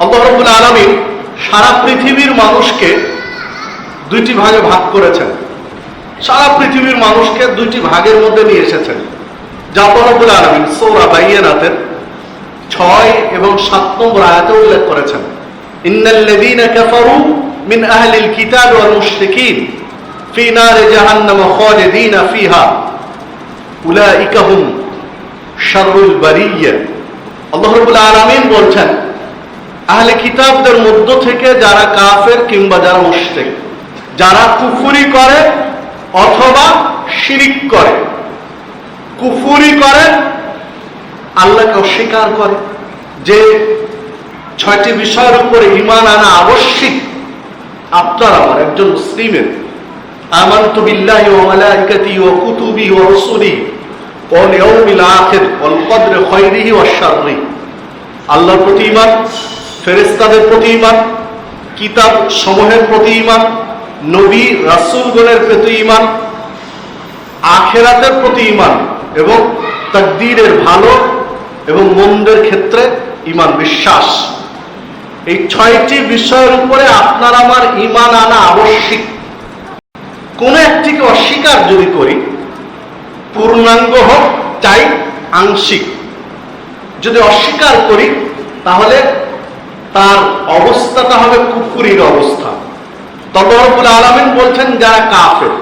রব্বুল আলমী সারা পৃথিবীর মানুষকে দুইটি ভাগে ভাগ করেছেন। সারা পৃথিবীর মানুষকে দুইটি ভাগের মধ্যে নিয়ে এসেছেন। রব্বুল আলমিন সৌরা বাইয়ানাতের ছয় এবং সাত নম্বর আয়াতে উল্লেখ করেছেন। ইন্নাল্লাযীনা কাফারু মিন আহলিল কিতাব ওয়াল মুশরিকিন ফি নারি জাহান্নাম খালিদিনা ফিহা। উলাইকা হুম শাররুল বারিয়্যা। আল্লাহ রাব্বুল আলামিন বলছেন আহলে কিতাবদের মধ্য থেকে যারা কাফের কিংবা যারা মুশরিক, যারা কুফুরি করে অথবা শিরিক করে। কুফুরি করে, আল্লাহকে অস্বীকার করে। যে ছয়টি বিষয়ের উপরে ইমান আনা আবশ্যিক, আপনার আমার একজন মুসলিমের। আমানতু বিল্লাহি ওয়া মালাইকাতি ওয়া কুতুবি ওয়া রুসুলি ওয়াল ইয়াউমিল আখির ওয়াল কদরি শাররি। আল্লাহর প্রতি ঈমান। ফেরেশতাদের প্রতি ইমান কিতাব সমূহের প্রতি ইমান নবী রাসূলগণের প্রতি ইমান আখেরাতের প্রতি ইমান এবং তাকদীরের ভালো এবং মন্দের ক্ষেত্রে ইমান বিশ্বাস। এই ছয়টি বিষয়ের উপরে আপনার আমার ঈমান আনা আবশ্যিক। কোন একটিকে অস্বীকার যদি করি, পূর্ণাঙ্গ হোক, চাই আংশিক। যদি অস্বীকার করি, তাহলে তার অবস্থাটা হবে কুকুরির অবস্থা। তদরবুল আলমিন বলছেন, যারা কাফের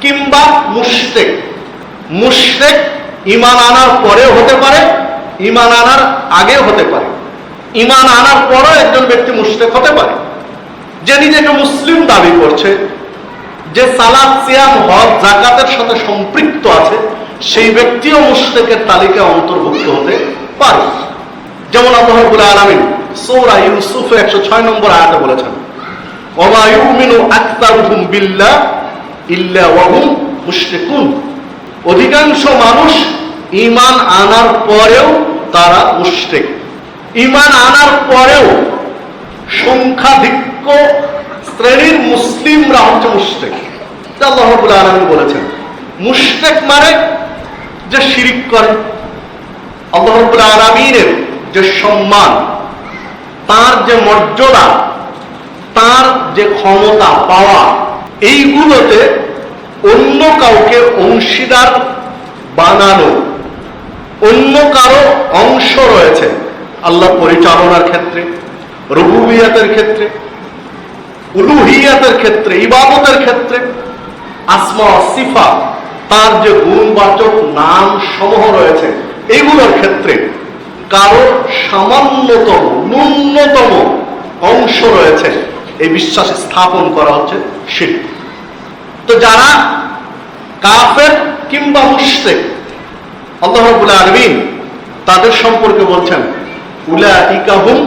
কিংবা মুশরেক মুশরেক ইমান আনার পরেও হতে পারে ইমান আনার আগেও হতে পারে। ইমান আনার পরও একজন ব্যক্তি মুশরেক হতে পারে। যে নিজেকে মুসলিম দাবি করছে, যে সালাদ সিয়াম, হজ জাকাতের সাথে সম্পৃক্ত আছে, সেই ব্যক্তিও মুশরিকের তালিকায় অন্তর্ভুক্ত হতে পারে। যেমন আল্লাহ রাব্বুল আলামিন সূরা ইউসুফে 106 নম্বর আয়াতে বলেছেন আকতারুহুম ইল্লা ওয়া হুম মুশরিকুন। অধিকাংশ মানুষ ঈমান আনার পরেও তারা মুশরিক। ঈমান আনার পরেও সংখ্যাধিক্য শ্রেণির মুসলিমরা হচ্ছে মুশরিক। এটা আল্লাহ রাব্বুল আলামিন বলেছেন। মুশরিক মানে যে শিরিক করে। আল্লাহ রাব্বুল আলামিনের যে সম্মান তার যে মর্যাদা, তার যে ক্ষমতা, পাওয়া, এইগুলোতে অন্য কাউকে অংশীদার বানানো, অন্য কারও অংশ রয়েছে আল্লাহ পরিচালনার ক্ষেত্রে, রবুবিয়াতের ক্ষেত্রে, উলুহিয়াতের ক্ষেত্রে, ইবাদতের ক্ষেত্রে, আসমা সিফা, তার যে গুণবাচক নাম সমূহ রয়েছে, এগুলোর ক্ষেত্রে কারও সামান্যতম, ন্যূনতম অংশ রয়েছে। এই বিশ্বাস স্থাপন করা হচ্ছে শিল্প তো যারা কাফের কিংবা মুশরিক, আল্লাহ রাব্বুল আলামিন তাদের সম্পর্কে বলছেন উলাইকাহুম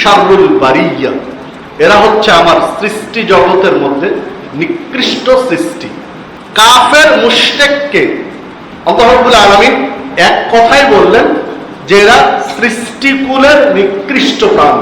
শাররুল বারিয়া। এরা হচ্ছে আমার সৃষ্টি জগতের মধ্যে নিকৃষ্ট সৃষ্টি। কাফের মুশরিককে আল্লাহ রাব্বুল আলামিন এক কথাই বললেন যে এরা সৃষ্টিকুলের নিকৃষ্ট প্রাণ।